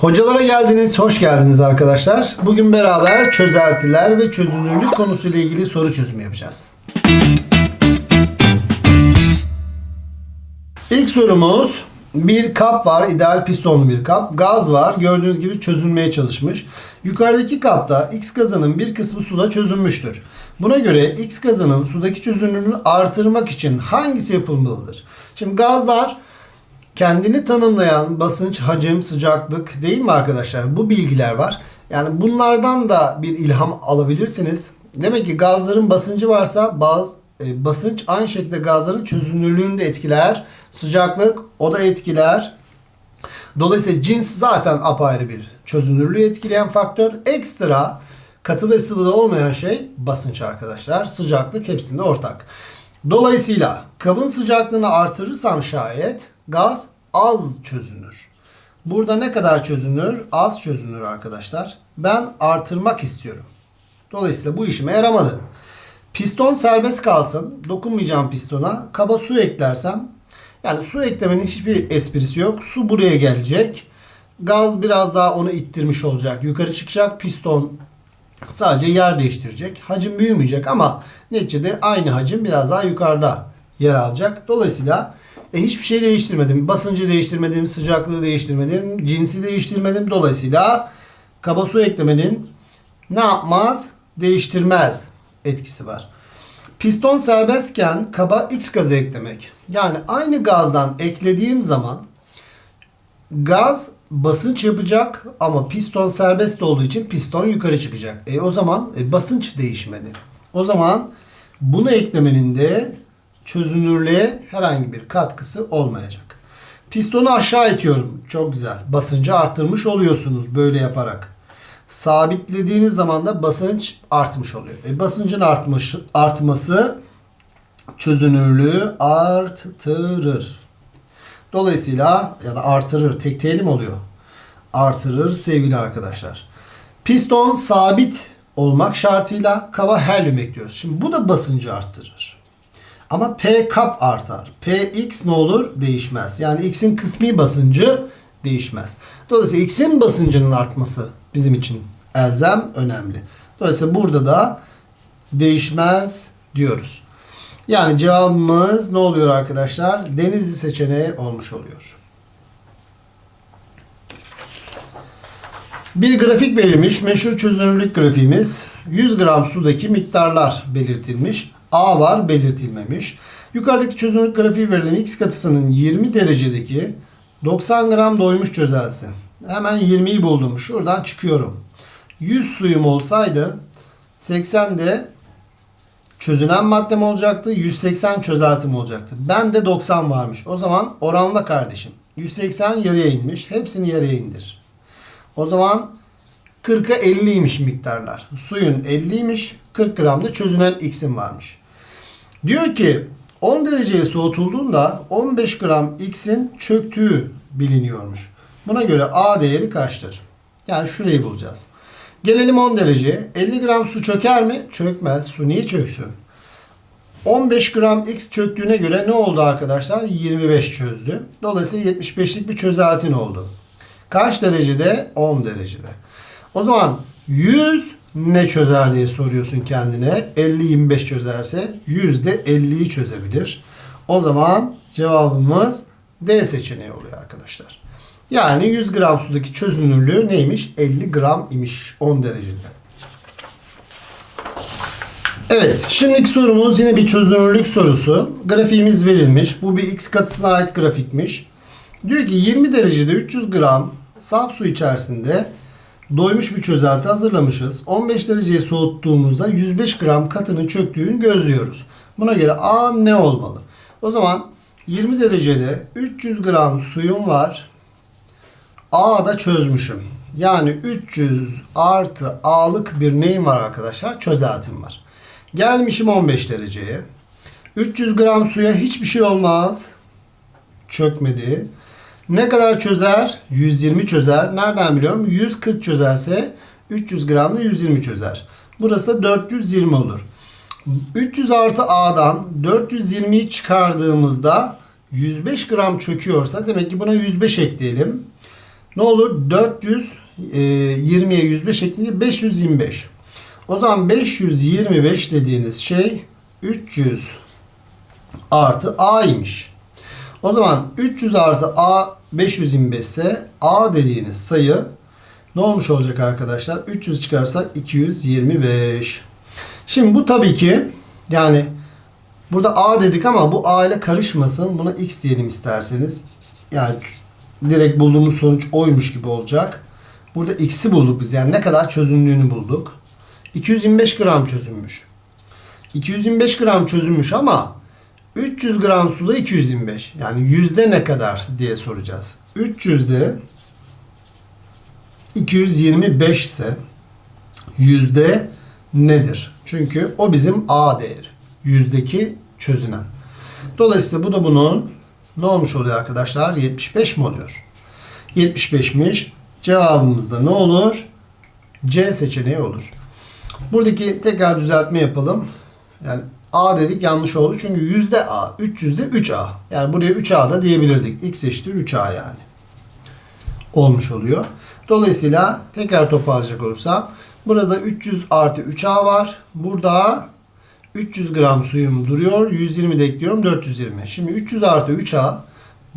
Hocalara geldiniz, hoş geldiniz arkadaşlar. Bugün beraber çözeltiler ve çözünürlük konusuyla ilgili soru çözümü yapacağız. İlk sorumuz bir kap var, ideal pistonlu bir kap. Gaz var, gördüğünüz gibi çözülmeye çalışmış. Yukarıdaki kapta X gazının bir kısmı suda çözünmüştür. Buna göre X gazının sudaki çözünürlüğünü artırmak için hangisi yapılmalıdır? Şimdi gazlar kendini tanımlayan basınç, hacim, sıcaklık değil mi arkadaşlar? Bu bilgiler var. Yani bunlardan da bir ilham alabilirsiniz. Demek ki gazların basıncı varsa bazı e, basınç aynı şekilde gazların çözünürlüğünü de etkiler. Sıcaklık o da etkiler. Dolayısıyla cins zaten apayrı bir çözünürlüğü etkileyen faktör. Ekstra katı ve sıvıda olmayan şey basınç arkadaşlar. Sıcaklık hepsinde ortak. Dolayısıyla kabın sıcaklığını artırırsam şayet gaz az çözünür. Burada ne kadar çözünür? Az çözünür arkadaşlar. Ben artırmak istiyorum. Dolayısıyla bu işime yaramadı. Piston serbest kalsın. Dokunmayacağım pistona. Kaba su eklersem yani su eklemenin hiçbir esprisi yok. Su buraya gelecek. Gaz biraz daha onu ittirmiş olacak. Yukarı çıkacak. Piston sadece yer değiştirecek. Hacim büyümeyecek ama neticede aynı hacim biraz daha yukarıda yer alacak. Dolayısıyla e, hiçbir şey değiştirmedim. Basıncı değiştirmedim, sıcaklığı değiştirmedim, cinsi değiştirmedim. Dolayısıyla kaba su eklemenin ne yapmaz? Değiştirmez etkisi var. Piston serbestken kaba X gazı eklemek. Yani aynı gazdan eklediğim zaman gaz basınç yapacak ama piston serbest olduğu için piston yukarı çıkacak. E o zaman e, basınç değişmedi. O zaman bunu eklemenin de çözünürlüğe herhangi bir katkısı olmayacak. Pistonu aşağı itiyorum. Çok güzel. Basıncı arttırmış oluyorsunuz böyle yaparak. Sabitlediğiniz zaman da basınç artmış oluyor. E, basıncın artmış, artması çözünürlüğü artırır. Dolayısıyla ya da artırır. Tek telim oluyor. Artırır sevgili arkadaşlar. Piston sabit olmak şartıyla kaba helyum ekliyoruz. Şimdi bu da basıncı arttırır. Ama P kap artar. Px ne olur? Değişmez. Yani X'in kısmi basıncı değişmez. Dolayısıyla X'in basıncının artması bizim için elzem önemli. Dolayısıyla burada da değişmez diyoruz. Yani cevabımız ne oluyor arkadaşlar? Denizli seçeneği olmuş oluyor. Bir grafik verilmiş. Meşhur çözünürlük grafiğimiz. 100 gram sudaki miktarlar belirtilmiş. A var belirtilmemiş. Yukarıdaki çözünürlük grafiği verilen X katısının 20 derecedeki 90 gram doymuş çözelsi. Hemen 20'yi buldum. Şuradan çıkıyorum. 100 suyum olsaydı 80'de çözünen maddem olacaktı. 180 çözeltim olacaktı. Ben de 90 varmış. O zaman oranla kardeşim. 180 yarıya inmiş. Hepsini yarıya indir. O zaman 40'a 50'ymiş miktarlar. Suyun 50'ymiş. 40 gramda çözünen X'in varmış. Diyor ki 10 dereceye soğutulduğunda 15 gram X'in çöktüğü biliniyormuş. Buna göre A değeri kaçtır? Yani şurayı bulacağız. Gelelim 10 dereceye. 50 gram su çöker mi? Çökmez. Su niye çöksün? 15 gram X çöktüğüne göre ne oldu arkadaşlar? 25 çözdü. Dolayısıyla 75'lik bir çözeltin oldu. Kaç derecede? 10 derecede. O zaman 100 ne çözer diye soruyorsun kendine. 50-25 çözerse 100 de 50'yi çözebilir. O zaman cevabımız D seçeneği oluyor arkadaşlar. Yani 100 gram sudaki çözünürlüğü neymiş? 50 gram imiş 10 derecede. Evet, şimdiki sorumuz yine bir çözünürlük sorusu. Grafiğimiz verilmiş. Bu bir x katısına ait grafikmiş. Diyor ki 20 derecede 300 gram saf su içerisinde doymuş bir çözelti hazırlamışız. 15 dereceye soğuttuğumuzda 105 gram katının çöktüğünü gözlüyoruz. Buna göre A ne olmalı? O zaman 20 derecede 300 gram suyum var. A'da çözmüşüm. Yani 300 artı A'lık bir neyim var arkadaşlar? Çözeltim var. Gelmişim 15 dereceye. 300 gram suya hiçbir şey olmaz. Çökmedi. Ne kadar çözer? 120 çözer. Nereden biliyorum? 140 çözerse 300 gramda 120 çözer. Burası da 420 olur. 300 artı A'dan 420'yi çıkardığımızda 105 gram çöküyorsa demek ki buna 105 ekleyelim. Ne olur? 400 e, 20'ye 105 şeklinde 525. O zaman 525 dediğiniz şey 300 artı A'ymış. O zaman 300 artı A 525 ise A dediğiniz sayı ne olmuş olacak arkadaşlar? 300 çıkarsak 225. Şimdi bu tabii ki yani burada A dedik ama bu A ile karışmasın. Buna X diyelim isterseniz. Yani direkt bulduğumuz sonuç oymuş gibi olacak. Burada X'i bulduk biz. Yani ne kadar çözünürlüğünü bulduk. 225 gram çözünmüş. 225 gram çözünmüş ama 300 gram suda 225. Yani yüzde ne kadar diye soracağız. 300'de 225 ise yüzde nedir? Çünkü o bizim A değeri. Yüzdeki çözünen. Dolayısıyla bu da bunun ne olmuş oluyor arkadaşlar? 75 mi oluyor? 75'miş. Cevabımız da ne olur? C seçeneği olur. Buradaki tekrar düzeltme yapalım. Yani A dedik yanlış oldu. Çünkü yüzde A. 300'de 3A. Yani buraya 3A da diyebilirdik. X eşittir 3A yani. Olmuş oluyor. Dolayısıyla tekrar toparlayacak olursam burada 300 artı 3A var. Burada 300 gram suyum duruyor. 120 de ekliyorum 420. Şimdi 300 artı 3A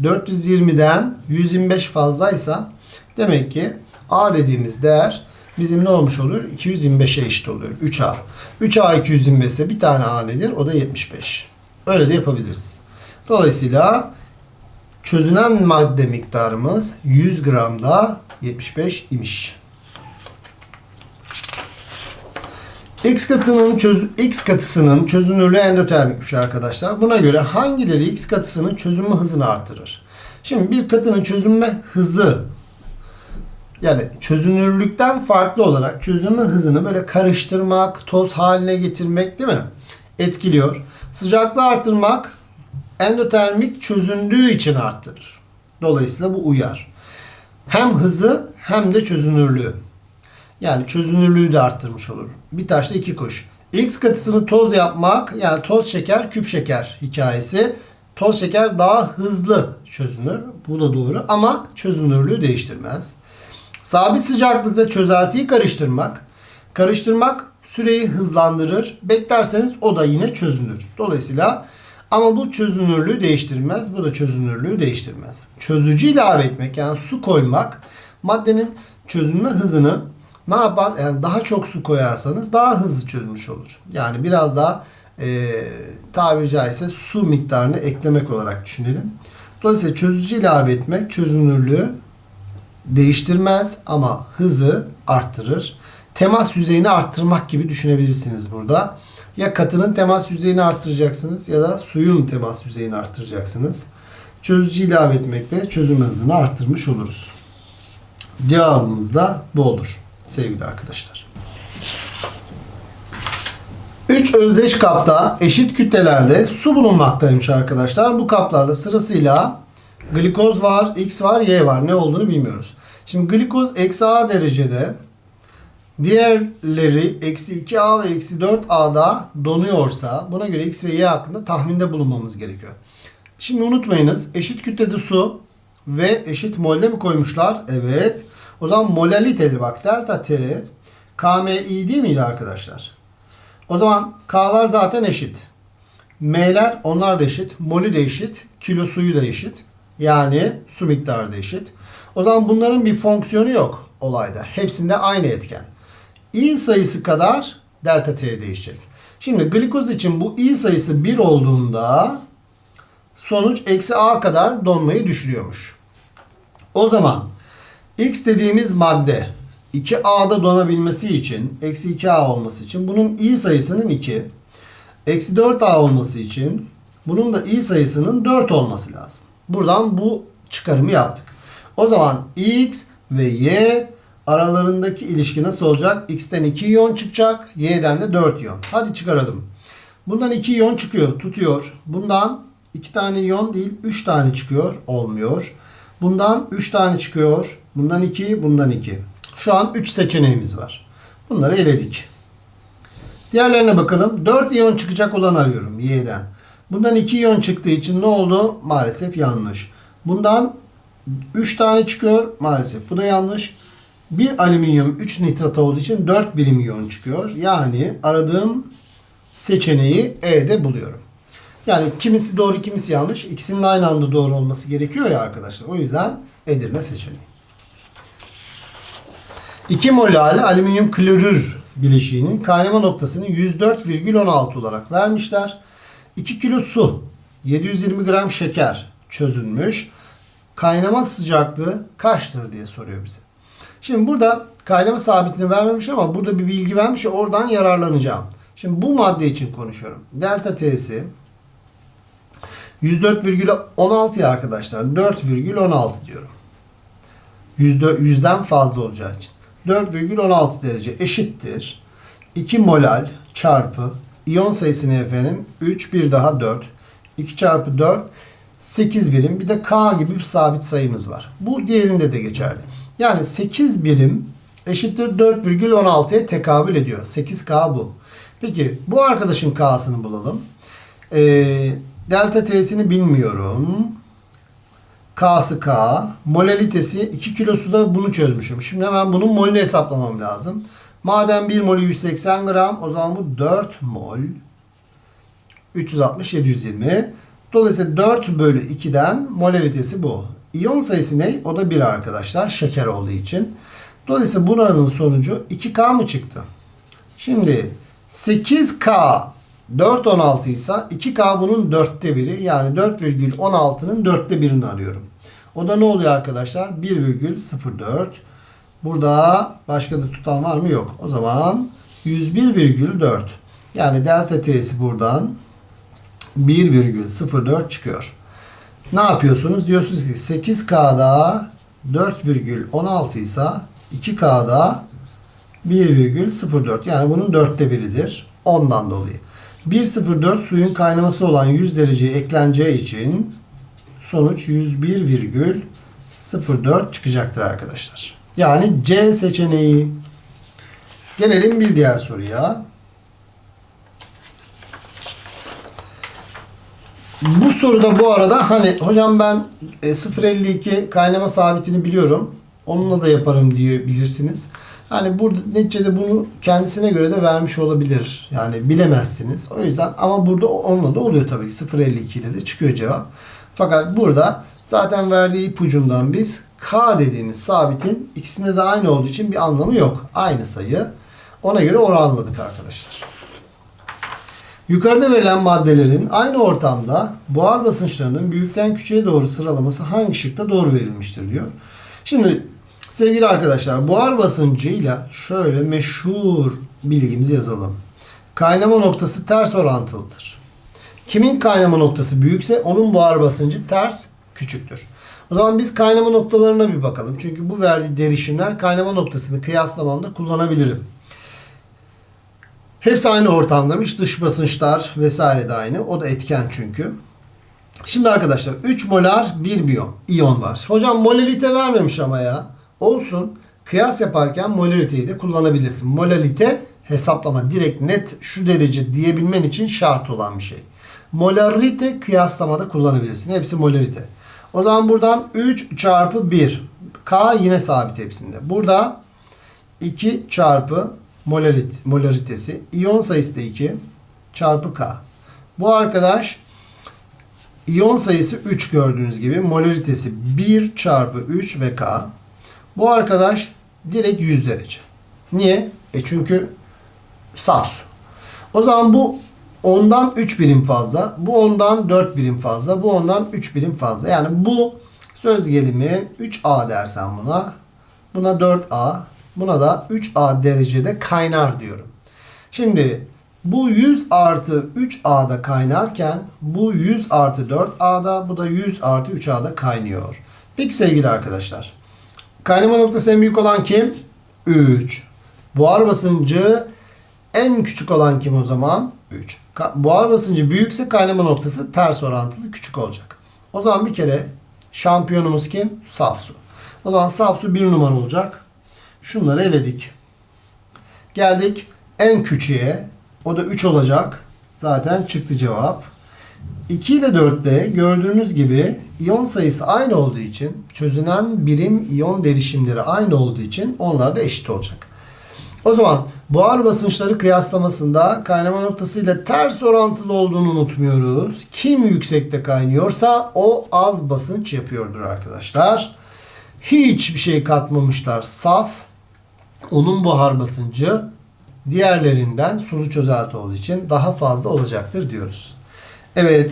420'den 125 fazlaysa demek ki A dediğimiz değer bizim ne olmuş oluyor? 225'e eşit oluyor. 3A. 3A 225 ise bir tane A nedir? O da 75. Öyle de yapabiliriz. Dolayısıyla çözünen madde miktarımız 100 gramda 75 imiş. X katının çöz X katısının çözünürlüğü endotermikmiş arkadaşlar. Buna göre hangileri X katısının çözünme hızını artırır? Şimdi bir katının çözünme hızı yani çözünürlükten farklı olarak çözünme hızını böyle karıştırmak, toz haline getirmek değil mi? Etkiliyor. Sıcaklığı artırmak endotermik çözündüğü için arttırır. Dolayısıyla bu uyar. Hem hızı hem de çözünürlüğü. Yani çözünürlüğü de arttırmış olur. Bir taşla iki kuş. X katısını toz yapmak yani toz şeker küp şeker hikayesi. Toz şeker daha hızlı çözünür. Bu da doğru ama çözünürlüğü değiştirmez. Sabit sıcaklıkta çözeltiyi karıştırmak. Karıştırmak süreyi hızlandırır. Beklerseniz o da yine çözünür. Dolayısıyla ama bu çözünürlüğü değiştirmez. Bu da çözünürlüğü değiştirmez. Çözücü ilave etmek yani su koymak maddenin çözünme hızını ne yapar? Yani daha çok su koyarsanız daha hızlı çözülmüş olur. Yani biraz daha e, tabiri caizse su miktarını eklemek olarak düşünelim. Dolayısıyla çözücü ilave etmek çözünürlüğü değiştirmez ama hızı arttırır. Temas yüzeyini arttırmak gibi düşünebilirsiniz burada. Ya katının temas yüzeyini arttıracaksınız ya da suyun temas yüzeyini arttıracaksınız. Çözücü ilave etmekle çözüm hızını arttırmış oluruz. Cevabımız da bu olur sevgili arkadaşlar. 3 özdeş kapta eşit kütlelerde su bulunmaktaymış arkadaşlar. Bu kaplarda sırasıyla glikoz var, X var, Y var. Ne olduğunu bilmiyoruz. Şimdi glikoz eksi A derecede diğerleri eksi 2A ve eksi 4A'da donuyorsa buna göre X ve Y hakkında tahminde bulunmamız gerekiyor. Şimdi unutmayınız eşit kütlede su ve eşit molde mi koymuşlar? Evet. O zaman molalitedir bak. Delta T KMI değil miydi arkadaşlar? O zaman K'lar zaten eşit. M'ler onlar da eşit. Molü de eşit. Kilo suyu da eşit. Yani su miktarı da eşit. O zaman bunların bir fonksiyonu yok olayda. Hepsinde aynı etken. I sayısı kadar delta T değişecek. Şimdi glikoz için bu I sayısı 1 olduğunda sonuç eksi A kadar donmayı düşürüyormuş. O zaman X dediğimiz madde 2A'da donabilmesi için, eksi 2A olması için bunun i sayısının 2, eksi 4A olması için bunun da i sayısının 4 olması lazım. Buradan bu çıkarımı yaptık. O zaman X ve Y aralarındaki ilişki nasıl olacak? X'ten 2 iyon çıkacak, Y'den de 4 iyon. Hadi çıkaralım. Bundan 2 iyon çıkıyor, tutuyor. Bundan 2 tane iyon değil, 3 tane çıkıyor, olmuyor. Bundan 3 tane çıkıyor. Bundan 2, bundan 2. Şu an 3 seçeneğimiz var. Bunları eledik. Diğerlerine bakalım. 4 iyon çıkacak olan arıyorum Y'den. Bundan 2 iyon çıktığı için ne oldu? Maalesef yanlış. Bundan 3 tane çıkıyor. Maalesef bu da yanlış. Bir alüminyum 3 nitrat olduğu için 4 birim iyon çıkıyor. Yani aradığım seçeneği E'de buluyorum. Yani kimisi doğru kimisi yanlış. İkisinin aynı anda doğru olması gerekiyor ya arkadaşlar. O yüzden Edirne seçeneği. 2 molal alüminyum klorür bileşiğinin kaynama noktasını 104,16 olarak vermişler. 2 kilo su, 720 gram şeker çözülmüş. Kaynama sıcaklığı kaçtır diye soruyor bize. Şimdi burada kaynama sabitini vermemiş ama burada bir bilgi vermiş. Oradan yararlanacağım. Şimdi bu madde için konuşuyorum. Delta T'si 104,16 ya arkadaşlar. 4,16 diyorum. Yüzde, yüzden fazla olacağı için. 4,16 derece eşittir. 2 molal çarpı iyon sayısını efendim 3 bir daha 4. 2 çarpı 4 8 birim. Bir de K gibi bir sabit sayımız var. Bu diğerinde de geçerli. Yani 8 birim eşittir 4,16'ya tekabül ediyor. 8K bu. Peki bu arkadaşın K'sını bulalım. Ee, delta T'sini bilmiyorum. K'sı K. Molalitesi 2 kilo suda bunu çözmüşüm. Şimdi hemen bunun molünü hesaplamam lazım. Madem 1 molü 180 gram o zaman bu 4 mol 360 720. Dolayısıyla 4 bölü 2'den molalitesi bu. İyon sayısı ne? O da 1 arkadaşlar. Şeker olduğu için. Dolayısıyla buranın sonucu 2K mı çıktı? Şimdi 8K 4.16 ise 2K bunun dörtte biri. Yani 4,16'nın dörtte birini arıyorum. O da ne oluyor arkadaşlar? 1,04. Burada başka da tutan var mı? Yok. O zaman 101,4. Yani delta t'si buradan 1,04 çıkıyor. Ne yapıyorsunuz? Diyorsunuz ki 8K'da 4,16 ise 2K'da 1,04 yani bunun dörtte biridir. Ondan dolayı. 1,04 suyun kaynaması olan 100 dereceye ekleneceği için sonuç 101,04 çıkacaktır arkadaşlar. Yani C seçeneği. Gelelim bir diğer soruya. Bu soruda bu arada hani hocam ben e, 0.52 kaynama sabitini biliyorum. Onunla da yaparım diyebilirsiniz. Hani burada neticede bunu kendisine göre de vermiş olabilir. Yani bilemezsiniz. O yüzden ama burada onunla da oluyor tabii ki. 0.52 ile de çıkıyor cevap. Fakat burada zaten verdiği ipucundan biz K dediğimiz sabitin ikisinde de aynı olduğu için bir anlamı yok. Aynı sayı. Ona göre oranladık arkadaşlar. Yukarıda verilen maddelerin aynı ortamda buhar basınçlarının büyükten küçüğe doğru sıralaması hangi şıkta doğru verilmiştir diyor. Şimdi sevgili arkadaşlar buhar basıncıyla şöyle meşhur bilgimizi yazalım. Kaynama noktası ters orantılıdır. Kimin kaynama noktası büyükse onun buhar basıncı ters küçüktür. O zaman biz kaynama noktalarına bir bakalım. Çünkü bu verdiği derişimler kaynama noktasını kıyaslamamda kullanabilirim. Hepsi aynı ortamdamış. Dış basınçlar vesaire de aynı. O da etken çünkü. Şimdi arkadaşlar 3 molar 1 biyon, iyon var. Hocam molalite vermemiş ama ya. Olsun. Kıyas yaparken molaliteyi de kullanabilirsin. Molalite hesaplama direkt net şu derece diyebilmen için şart olan bir şey. Molarite kıyaslamada kullanabilirsin. Hepsi molarite. O zaman buradan 3 çarpı 1. K yine sabit hepsinde. Burada 2 çarpı molarit, molaritesi. İyon sayısı da 2 çarpı K. Bu arkadaş iyon sayısı 3 gördüğünüz gibi. Molaritesi 1 çarpı 3 ve K. Bu arkadaş direkt 100 derece. Niye? E çünkü saf su. O zaman bu ondan 3 birim fazla. Bu ondan 4 birim fazla. Bu ondan 3 birim fazla. Yani bu söz gelimi 3A dersen buna. Buna 4A. Buna da 3A derecede kaynar diyorum. Şimdi bu 100 artı 3A'da kaynarken bu 100 artı 4A'da bu da 100 artı 3A'da kaynıyor. Peki sevgili arkadaşlar. Kaynama noktası en büyük olan kim? 3. Buhar basıncı en küçük olan kim o zaman? 3. Buhar basıncı büyükse kaynama noktası ters orantılı küçük olacak. O zaman bir kere şampiyonumuz kim? Saf su. O zaman saf su bir numara olacak. Şunları eledik. Geldik en küçüğe. O da 3 olacak. Zaten çıktı cevap. 2 ile 4'te gördüğünüz gibi iyon sayısı aynı olduğu için çözünen birim iyon derişimleri aynı olduğu için onlar da eşit olacak. O zaman buhar basınçları kıyaslamasında kaynama noktası ile ters orantılı olduğunu unutmuyoruz. Kim yüksekte kaynıyorsa o az basınç yapıyordur arkadaşlar. Hiçbir şey katmamışlar. Saf. Onun buhar basıncı diğerlerinden sulu çözelti olduğu için daha fazla olacaktır diyoruz. Evet.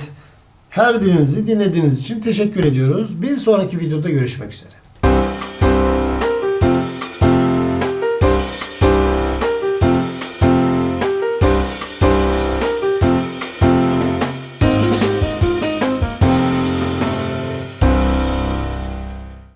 Her birinizi dinlediğiniz için teşekkür ediyoruz. Bir sonraki videoda görüşmek üzere.